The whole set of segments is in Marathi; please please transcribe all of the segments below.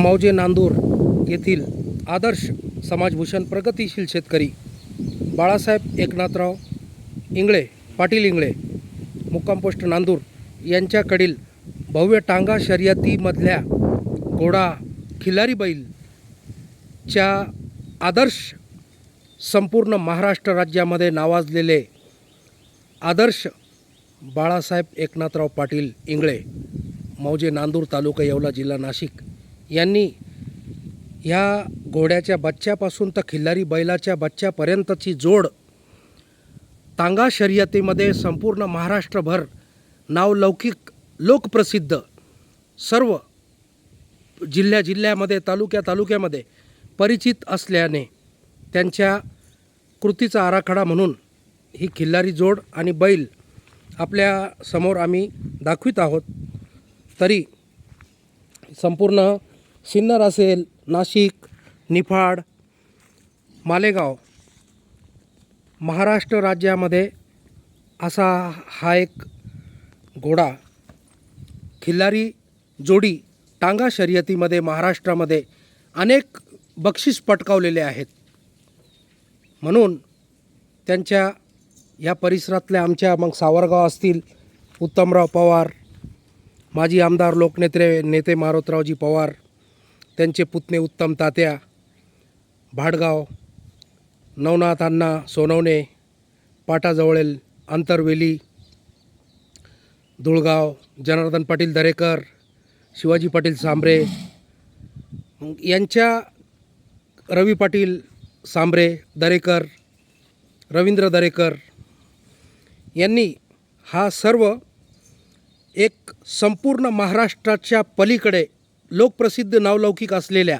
मौजे नांदूर येथील आदर्श समाजभूषण प्रगतिशील शेतकरी बाळासाहेब एकनाथराव इंगळे पाटील इंगळे मुक्कामपोस्ट नांदूर यांच्याकडील भव्य टांगा शर्यतीमधल्या घोडा खिलारी बैलच्या आदर्श संपूर्ण महाराष्ट्र राज्यामध्ये नावाजलेले आदर्श बाळासाहेब एकनाथराव पाटील इंगळे मौजे नांदूर तालुका येवला जिल्हा नाशिक. यांनी ह्या घोड्याच्या बच्च्यापासून तर खिल्लारी बैलाच्या बच्च्यापर्यंतची जोड तांगा शर्यतीमध्ये संपूर्ण महाराष्ट्रभर नावलौकिक लोकप्रसिद्ध सर्व जिल्ह्या जिल्ह्यामध्ये तालुक्या तालुक्यामध्ये परिचित असल्याने त्यांच्या कृतीचा आराखडा म्हणून ही खिल्लारी जोड आणि बैल आपल्यासमोर आम्ही दाखवित आहोत. तरी संपूर्ण सिन्नर असेल नाशिक निफाड मालेगाव महाराष्ट्र राज्यामध्ये असा हा एक घोडा खिल्लारी जोडी टांगा शर्यतीमध्ये महाराष्ट्रामध्ये अनेक बक्षीस पटकावलेले आहेत. म्हणून त्यांच्या या परिसरातल्या आमच्या मग सावरगाव असतील उत्तमराव पवार माजी आमदार लोकनेते नेते मारोतरावजी पवार त्यांचे पुतणे उत्तम तात्या भाडगाव नवनाथ अण्णा सोनवणे पाटाजवळील अंतरवेली धुळगाव जनार्दन पाटील दरेकर शिवाजी पाटील सांबरे यांच्या रवी पाटील सांबरे दरेकर रवींद्र दरेकर यांनी हा सर्व एक संपूर्ण महाराष्ट्राच्या पलीकडे लोकप्रसिद्ध नावलौकिक असलेल्या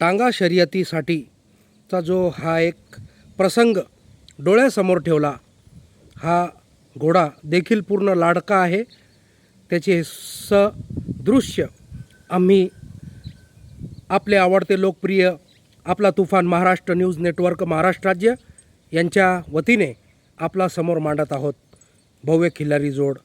टांगा शर्यतीसाठीचा जो हा एक प्रसंग डोळ्यासमोर ठेवला हा घोडा देखील पूर्ण लाडका आहे. त्याचे सदृश्य आम्ही आपले आवडते लोकप्रिय आपला तुफान महाराष्ट्र न्यूज नेटवर्क महाराष्ट्र राज्य यांच्या वतीने आपला समोर मांडत आहोत. भव्य खिल्लारी जोड.